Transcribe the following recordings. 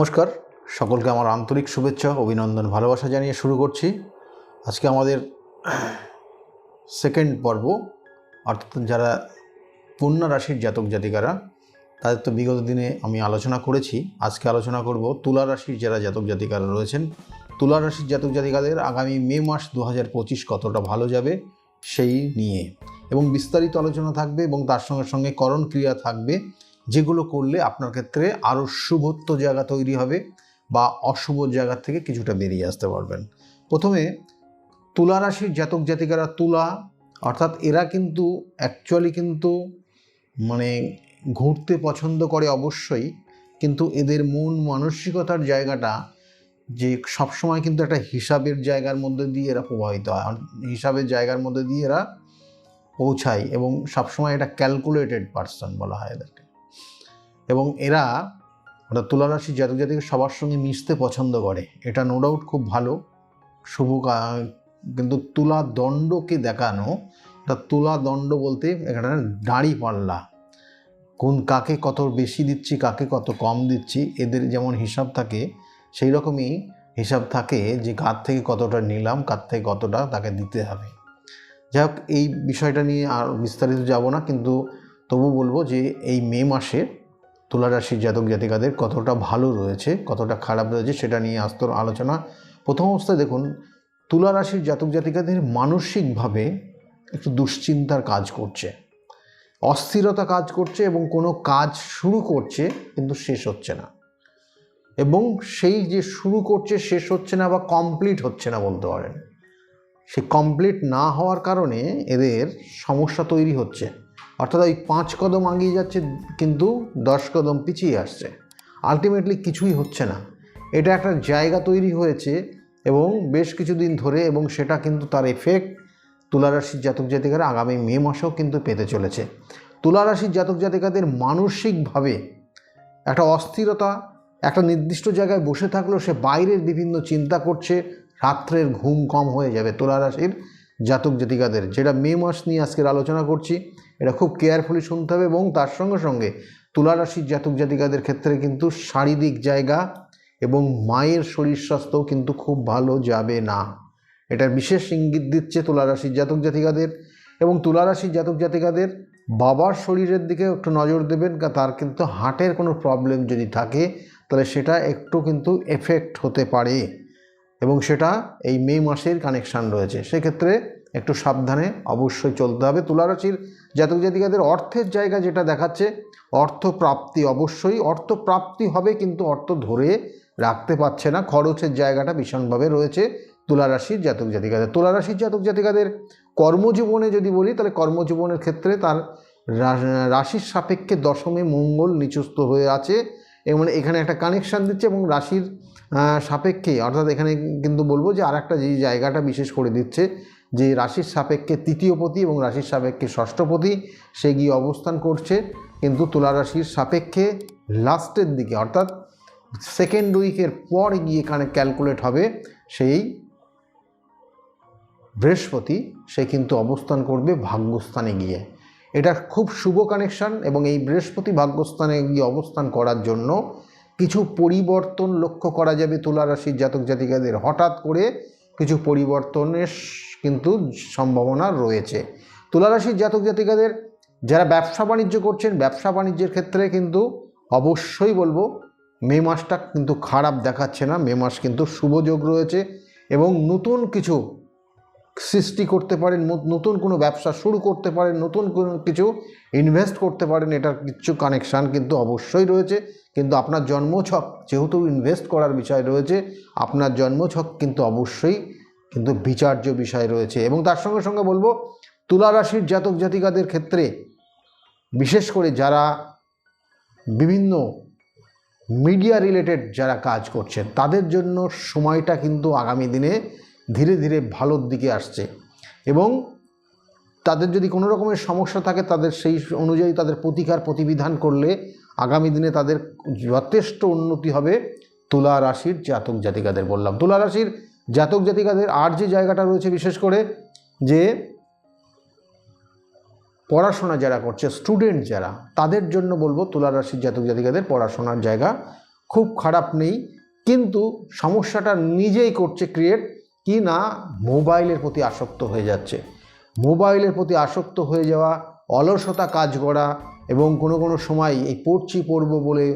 নমস্কার। সকলকে আমার আন্তরিক শুভেচ্ছা, অভিনন্দন, ভালোবাসা জানিয়ে শুরু করছি। আজকে আমাদের সেকেন্ড পর্ব, অর্থাৎ যারা কন্যা রাশির জাতক জাতিকারা, তাদের তো বিগত দিনে আমি আলোচনা করেছি। আজকে আলোচনা করব তুলা রাশির যারা জাতক জাতিকারা রয়েছেন, তুলা রাশির জাতক জাতিকাদের আগামী মে মাস দু হাজার পঁচিশ কতটা ভালো যাবে সেই নিয়ে। এবং বিস্তারিত আলোচনা থাকবে এবং তার সঙ্গে সঙ্গে করণ ক্রিয়া থাকবে। যেগুলো করলে আপনার ক্ষেত্রে আরও শুভত্ব জায়গা তৈরি হবে বা অশুভ জায়গা থেকে কিছুটা বেরিয়ে আসতে পারবেন। প্রথমে তুলা রাশির জাতক জাতিকারা তুলা, অর্থাৎ এরা কিন্তু অ্যাকচুয়ালি কিন্তু মানে ঘুরতে পছন্দ করে অবশ্যই, কিন্তু এদের মন মানসিকতার জায়গাটা যে সবসময় কিন্তু একটা হিসাবের জায়গার মধ্যে দিয়ে এরা প্রভাবিত হয়। হিসাবের জায়গার মধ্যে দিয়ে এরা পৌঁছায় এবং সবসময় এটা ক্যালকুলেটেড পার্সন বলা হয় এদেরকে। এবং এরা অর্থাৎ তুলা রাশির জাতক জাতিকে সবার সঙ্গে মিশতে পছন্দ করে। এটা নো ডাউট খুব ভালো। শুভ কিন্তু তুলা দণ্ডকে দেখানো তা তুলা দণ্ড বলতে এখানে দাঁড়ি পাল্লা। কোন কাকে কত বেশি দিচ্ছি, কাকে কত কম দিচ্ছি, এদের যেমন হিসাব থাকে, সেই রকমই হিসাব থাকে যে কার থেকে কতটা নিলাম, কার থেকে কতটা তাকে দিতে হবে। যাই হোক, এই বিষয়টা নিয়ে আর বিস্তারিত যাব না, কিন্তু তবু বলব যে এই মে মাসে তুলা রাশির জাতক জাতিকাদের কতটা ভালো রয়েছে, কতটা খারাপ রয়েছে সেটা নিয়ে আস্ত আলোচনা। প্রথম অবস্থায় দেখুন তুলা রাশির জাতক জাতিকাদের মানসিকভাবে একটু দুশ্চিন্তার কাজ করছে। অস্থিরতা কাজ করছে এবং কোনো কাজ শুরু করছে কিন্তু শেষ হচ্ছে না। এবং সেই যে শুরু করছে, শেষ হচ্ছে না বা কমপ্লিট হচ্ছে না বলতে পারেন। সে কমপ্লিট না হওয়ার কারণে এদের সমস্যা তৈরি হচ্ছে। অর্থাৎ ওই পাঁচ কদম আগিয়ে যাচ্ছে, কিন্তু দশ কদম পিছিয়ে আসছে। আলটিমেটলি কিছুই হচ্ছে না। এটা একটা জায়গা তৈরি হয়েছে এবং বেশ কিছুদিন ধরে এবং সেটা কিন্তু তার এফেক্ট তুলারাশির জাতক জাতিকারা আগামী মে মাসেও কিন্তু পেতে চলেছে। তুলারাশির জাতক জাতিকাদের মানসিকভাবে একটা অস্থিরতা, একটা নির্দিষ্ট জায়গায় বসে থাকলেও সে বাইরের বিভিন্ন চিন্তা করছে, রাত্রের ঘুম কম হয়ে যাবে তুলারাশির জাতক জাতিকাদের। যেটা মে মাস নিয়ে আজকের আলোচনা করছি এটা খুব কেয়ারফুলি শুনতে হবে এবং তার সঙ্গে সঙ্গে তুলারাশির জাতক জাতিকাদের ক্ষেত্রে কিন্তু শারীরিক জায়গা এবং মায়ের শরীর স্বাস্থ্যও কিন্তু খুব ভালো যাবে না। এটা বিশেষ ইঙ্গিত দিচ্ছে তুলারাশির জাতক জাতিকাদের এবং তুলারাশির জাতক জাতিকাদের বাবার শরীরের দিকে একটু নজর দেবেন তার কিন্তু হার্টের কোনো প্রবলেম যদি থাকে, তাহলে সেটা একটু কিন্তু এফেক্ট হতে পারে। এবং সেটা এই মে মাসের কানেকশান রয়েছে। সেক্ষেত্রে একটু সাবধানে অবশ্যই চলতে হবে। তুলারাশির জাতক জাতিকাদের অর্থের জায়গা যেটা দেখাচ্ছে অর্থ প্রাপ্তি অবশ্যই অর্থ প্রাপ্তি হবে কিন্তু অর্থ ধরে রাখতে পারছে না, খরচের জায়গাটা ভীষণভাবে রয়েছে তুলারাশির জাতক জাতিকাদের। তুলারাশির জাতক জাতিকাদের কর্মজীবনে যদি বলি, তাহলে কর্মজীবনের ক্ষেত্রে তার রাশির সাপেক্ষে দশমে মঙ্গল নিচুস্ত হয়ে আছে এবং এখানে একটা কানেকশান দিচ্ছে এবং রাশির সাপেক্ষে, অর্থাৎ এখানে কিন্তু বলব যে আর একটা যে জায়গাটা বিশেষ করে দিচ্ছে যে রাশির সাপেক্ষে তৃতীয়পতি এবং রাশির সাপেক্ষে ষষ্ঠপতি সে গিয়ে অবস্থান করছে। কিন্তু তুলা রাশির সাপেক্ষে লাস্টের দিকে, অর্থাৎ সেকেন্ড উইকের পর গিয়ে এখানে ক্যালকুলেট হবে সেই বৃহস্পতি, সে কিন্তু অবস্থান করবে ভাগ্যস্থানে গিয়ে। এটা খুব শুভ কানেকশন এবং এই বৃহস্পতি ভাগ্যস্থানে গিয়ে অবস্থান করার জন্য কিছু পরিবর্তন লক্ষ্য করা যাবে তুলা রাশির জাতক জাতিকাদের। হঠাৎ করে কিছু পরিবর্তনের কিন্তু সম্ভাবনা রয়েছে। তুলারাশির জাতক জাতিকাদের যারা ব্যবসা বাণিজ্য করছেন, ব্যবসা বাণিজ্যের ক্ষেত্রে কিন্তু অবশ্যই বলব মে মাসটা কিন্তু খারাপ দেখাচ্ছে না। মে মাস কিন্তু শুভযোগ রয়েছে এবং নতুন কিছু সৃষ্টি করতে পারেন নতুন কোনো ব্যবসা শুরু করতে পারেন, নতুন কোনো কিছু ইনভেস্ট করতে পারেন, এটার কিছু কানেকশান কিন্তু অবশ্যই রয়েছে। কিন্তু আপনার জন্মছক যেহেতু ইনভেস্ট করার বিষয় রয়েছে, আপনার জন্মছক কিন্তু অবশ্যই কিন্তু বিচার্য বিষয় রয়েছে। এবং তার সঙ্গে সঙ্গে বলব, তুলা রাশির জাতক জাতিকাদের ক্ষেত্রে, বিশেষ করে যারা বিভিন্ন মিডিয়া রিলেটেড যারা কাজ করছেন, তাদের জন্য সময়টা কিন্তু আগামী দিনে ধীরে ধীরে ভালোর দিকে আসছে এবং তাদের যদি কোনো রকমের সমস্যা থাকে, তাদের সেই অনুযায়ী তাদের প্রতিকার প্রতিবিধান করলে আগামী দিনে তাদের যথেষ্ট উন্নতি হবে তুলা রাশির জাতক জাতিকাদের বললাম। তুলা রাশির জাতক জাতিকাদের আর যে জায়গাটা রয়েছে, বিশেষ করে যে পড়াশোনা যারা করছে স্টুডেন্ট যারা, তাদের জন্য বলব তুলা রাশির জাতক জাতিকাদের পড়াশোনার জায়গা খুব খারাপ নেই। কিন্তু সমস্যাটা নিজেই করছে ক্রিয়েট কি না মোবাইলের প্রতি আসক্ত হয়ে যাচ্ছে। মোবাইলের প্রতি আসক্ত হয়ে যাওয়া, অলসতা কাজ করা এবং কোনো কোনো সময় এই পড়ছি পড়ব বলে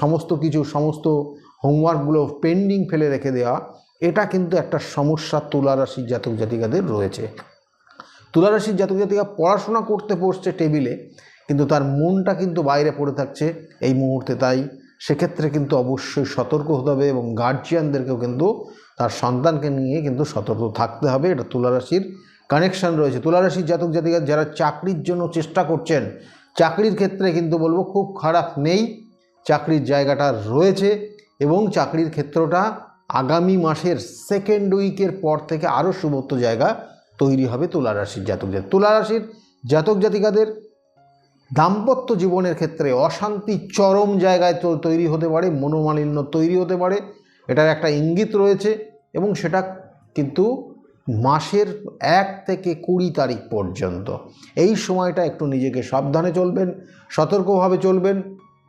সমস্ত কিছু, সমস্ত হোমওয়ার্কগুলো পেন্ডিং ফেলে রেখে দেওয়া, এটা কিন্তু একটা সমস্যা তুলা রাশির জাতক জাতিকাদের রয়েছে। তুলা রাশির জাতক জাতিকা পড়াশোনা করতে বসছে টেবিলে, কিন্তু তার মনটা কিন্তু বাইরে পড়ে থাকছে এই মুহূর্তে তাই। সেক্ষেত্রে কিন্তু অবশ্যই সতর্ক হতে হবে এবং গার্জিয়ানদেরকেও কিন্তু তার সন্তানকে নিয়ে কিন্তু সতর্ক থাকতে হবে। এটা তুলা রাশির কানেকশান রয়েছে। তুলা রাশির জাতক জাতিকা যারা চাকরির জন্য চেষ্টা করছেন, চাকরির ক্ষেত্রে কিন্তু বলব খুব খারাপ নেই। চাকরির জায়গাটা রয়েছে এবং চাকরির ক্ষেত্রটা আগামী মাসের সেকেন্ড উইকের পর থেকে আরও শুভত্ব জায়গা তৈরি হবে তুলা রাশির জাতক জাতিক। তুলা রাশির জাতক জাতিকাদের দাম্পত্য জীবনের ক্ষেত্রে অশান্তি চরম জায়গায় তৈরি হতে পারে, মনোমালিন্য তৈরি হতে পারে। এটার একটা ইঙ্গিত রয়েছে। এবং সেটা কিন্তু মাসের এক থেকে কুড়ি তারিখ পর্যন্ত। এই সময়টা একটু নিজেকে সাবধানে চলবেন, সতর্কভাবে চলবেন,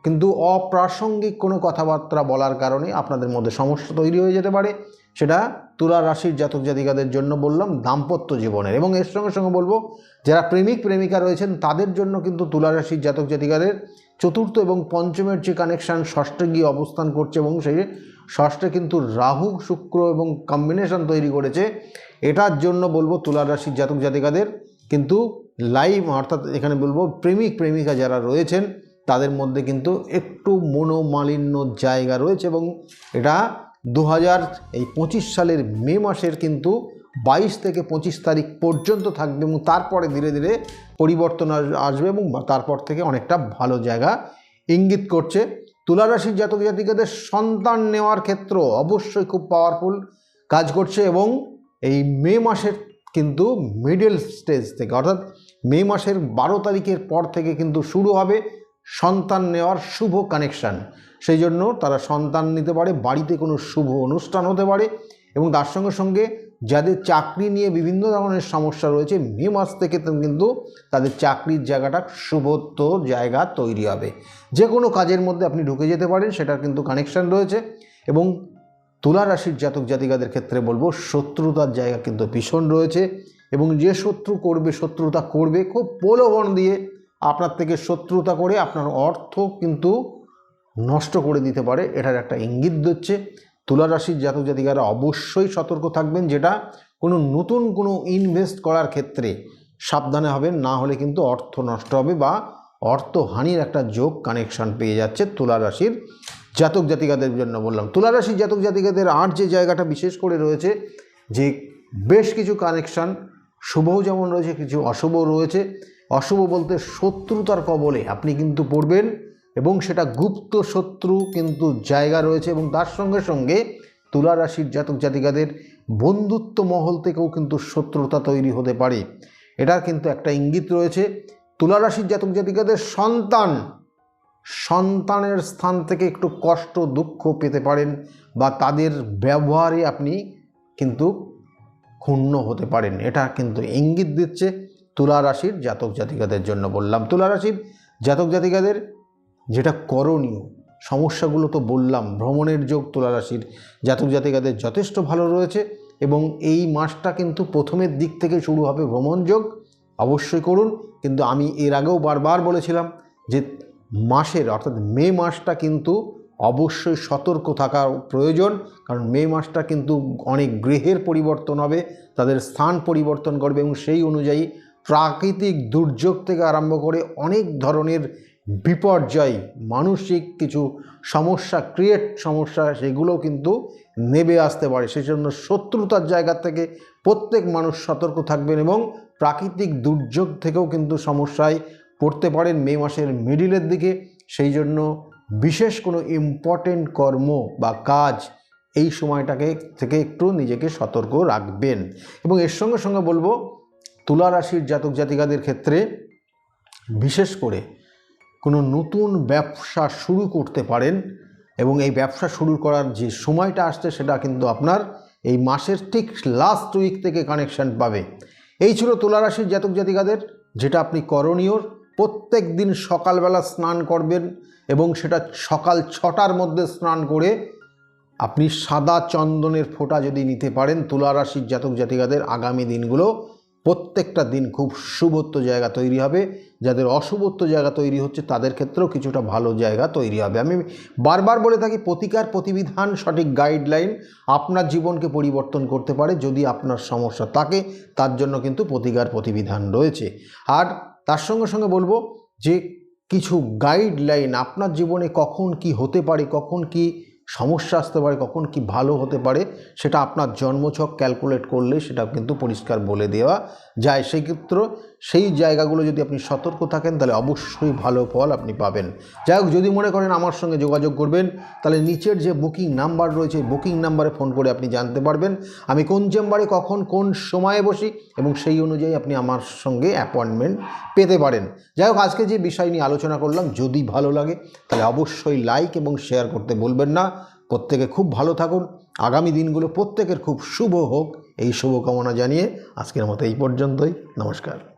কিন্তু অপ্রাসঙ্গিক কোনো কথাবার্তা বলার কারণে আপনাদের মধ্যে সমস্যা তৈরি হয়ে যেতে পারে। সেটা তুলা রাশির জাতক জাতিকাদের জন্য বললাম দাম্পত্য জীবনের। এবং এর সঙ্গে সঙ্গে বলব, যারা প্রেমিক, প্রেমিকা রয়েছেন, তাদের জন্য কিন্তু তুলা রাশির জাতক জাতিকাদের চতুর্থ এবং পঞ্চমের যে কানেকশান ষষ্ঠে গিয়ে অবস্থান করছে এবং সেই ষষ্ঠে কিন্তু রাহু, শুক্র এবং কম্বিনেশন তৈরি করেছে। এটার জন্য বলব তুলা রাশির জাতক জাতিকাদের কিন্তু লাইভ অর্থাৎ এখানে বলব প্রেমিক, প্রেমিকা যারা রয়েছেন, তাদের মধ্যে কিন্তু একটু মনোমালিন্য জায়গা রয়েছে এবং এটা দু হাজার এই পঁচিশ সালের মে মাসের কিন্তু বাইশ থেকে পঁচিশ তারিখ পর্যন্ত থাকবে এবং তারপরে ধীরে ধীরে পরিবর্তন আসবে এবং তারপর থেকে অনেকটা ভালো জায়গা ইঙ্গিত করছে। তুলা রাশির জাতক জাতিকাদের সন্তান নেওয়ার ক্ষেত্র অবশ্যই খুব পাওয়ারফুল কাজ করছে এবং এই মে মাসের কিন্তু মিডল স্টেজ থেকে অর্থাৎ মে মাসের বারো তারিখের পর থেকে কিন্তু শুরু হবে সন্তান নেওয়ার শুভ কানেকশান সেই জন্য তারা সন্তান নিতে পারে, বাড়িতে কোনো শুভ অনুষ্ঠান হতে পারে এবং তার সঙ্গে সঙ্গে যাদের চাকরি নিয়ে বিভিন্ন ধরনের সমস্যা রয়েছে, মে মাস থেকে কিন্তু তাদের চাকরির জায়গাটা শুভত্ব জায়গা তৈরি হবে। যে কোনো কাজের মধ্যে আপনি ঢুকে যেতে পারেন, সেটার কিন্তু কানেকশান রয়েছে এবং তুলা রাশির জাতক জাতিকাদের ক্ষেত্রে বলব, শত্রুতার জায়গা কিন্তু ভীষণ রয়েছে এবং যে শত্রু করবে, শত্রুতা করবে খুব প্রলোভন দিয়ে আপনার থেকে শত্রুতা করে আপনার অর্থ কিন্তু নষ্ট করে দিতে পারে, এটার একটা ইঙ্গিত দিচ্ছে। তুলা রাশির জাতক জাতিকারা অবশ্যই সতর্ক থাকবেন, যেটা কোনো নতুন কোনো ইনভেস্ট করার ক্ষেত্রে সাবধানে হবেন, না হলে কিন্তু অর্থ নষ্ট হবে বা অর্থহানির একটা যোগ কানেকশন পেয়ে যাচ্ছে তুলা রাশির জাতক জাতিকাদের জন্য বললাম। তুলা রাশির জাতক জাতিকাদের আর যে জায়গাটা বিশেষ করে রয়েছে, যে বেশ কিছু কানেকশন শুভও যেমন রয়েছে, কিছু অশুভ রয়েছে। অশুভ বলতে শত্রুতার কবলে আপনি কিন্তু পড়বেন। এবং সেটা গুপ্ত শত্রু কিন্তু জায়গা রয়েছে এবং তার সঙ্গে সঙ্গে তুলা রাশির জাতক জাতিকাদের বন্ধুত্ব মহল থেকেও কিন্তু শত্রুতা তৈরি হতে পারে। এটার কিন্তু একটা ইঙ্গিত রয়েছে। তুলা রাশির জাতক জাতিকাদের সন্তান, সন্তানের স্থান থেকে একটু কষ্ট, দুঃখ পেতে পারেন বা তাদের ব্যবহারে আপনি কিন্তু ক্ষুণ্ণ হতে পারেন। এটা কিন্তু ইঙ্গিত দিচ্ছে তুলা রাশির জাতক জাতিকাদের জন্য বললাম। তুলা রাশির জাতক জাতিকাদের যেটা করণীয়। সমস্যাগুলো তো বললাম, ভ্রমণের যোগ তুলা রাশির জাতক জাতিকাদের যথেষ্ট ভালো রয়েছে এবং এই মাসটা কিন্তু প্রথমের দিক থেকে শুরু হবে ভ্রমণ যোগ। অবশ্যই করুন, কিন্তু আমি এর আগেও বারবার বলেছিলাম যে মাসের অর্থাৎ মে মাসটা কিন্তু অবশ্যই সতর্ক থাকা প্রয়োজন, কারণ মে মাসটা কিন্তু অনেক গ্রহের পরিবর্তন হবে, তাদের স্থান পরিবর্তন করবে এবং সেই অনুযায়ী প্রাকৃতিক দুর্যোগ থেকে আরম্ভ করে অনেক ধরনের বিপর্যয়, মানসিক কিছু সমস্যা ক্রিয়েট সমস্যা সেগুলো কিন্তু নেবে আসতে পারে। সেই জন্য শত্রুতার জায়গা থেকে প্রত্যেক মানুষ সতর্ক থাকবেন এবং প্রাকৃতিক দুর্যোগ থেকেও কিন্তু সমস্যায় পড়তে পারেন মে মাসের মিডিলের দিকে। সেই জন্য বিশেষ কোনো ইম্পর্টেন্ট কর্ম বা কাজ এই সময়টাকে থেকে একটু নিজেকে সতর্ক রাখবেন। এবং এর সঙ্গে সঙ্গে বলব, তুলা রাশির জাতক জাতিকাদের ক্ষেত্রে বিশেষ করে কোনো নতুন ব্যবসা শুরু করতে পারেন এবং এই ব্যবসা শুরু করার যে সময়টা আসছে সেটা কিন্তু আপনার এই মাসের ঠিক লাস্ট উইক থেকে কানেকশান পাবে। এই ছিল তুলা রাশির জাতক জাতিকাদের, যেটা আপনি করণীয় প্রত্যেক দিন সকালবেলা স্নান করবেন এবং সেটা সকাল ছটার মধ্যে স্নান করে আপনি সাদা চন্দনের ফোঁটা যদি নিতে পারেন তুলা রাশির জাতক জাতিকাদের আগামী দিনগুলো প্রত্যেকটা দিন খুব শুভত্ব জায়গা তৈরি হবে। যাদের অশুভত্ব জায়গা তৈরি হচ্ছে, তাদের ক্ষেত্রেও কিছুটা ভালো জায়গা তৈরি হবে। আমি বারবার বলে থাকি, প্রতিকার প্রতিবিধান, সঠিক গাইডলাইন আপনার জীবনকে পরিবর্তন করতে পারে। যদি আপনার সমস্যা থাকে, তার জন্য কিন্তু প্রতিকার প্রতিবিধান রয়েছে। আর তার সঙ্গে সঙ্গে বলব যে, কিছু গাইডলাইন আপনার জীবনে কখন কি হতে পারে, কখন কি সমস্যা আসতে পারে, কখন কি ভালো হতে পারে, সেটা আপনার জন্মছক ক্যালকুলেট করলে সেটা কিন্তু পরিষ্কার বলে দেওয়া যায়। সেই ক্ষেত্রে সেই জায়গাগুলো যদি আপনি সতর্ক থাকেন, তাহলে অবশ্যই ভালো ফল আপনি পাবেন। যাই হোক, যদি মনে করেন আমার সঙ্গে যোগাযোগ করবেন, তাহলে নিচের যে বুকিং নাম্বার রয়েছে বুকিং নাম্বারে ফোন করে আপনি জানতে পারবেন। আমি কোন চেম্বারে, কখন, কোন সময়ে বসি এবং সেই অনুযায়ী আপনি আমার সঙ্গে অ্যাপয়েন্টমেন্ট পেতে পারেন। যাই হোক, আজকে যে বিষয় নিয়ে আলোচনা করলাম, যদি ভালো লাগে, তাহলে অবশ্যই লাইক এবং শেয়ার করতে বলবেন না। প্রত্যেকে খুব ভালো থাকুন। আগামী দিনগুলো প্রত্যেকের খুব শুভ হোক। এই শুভকামনা জানিয়ে আজকের মতো এই পর্যন্তই। নমস্কার।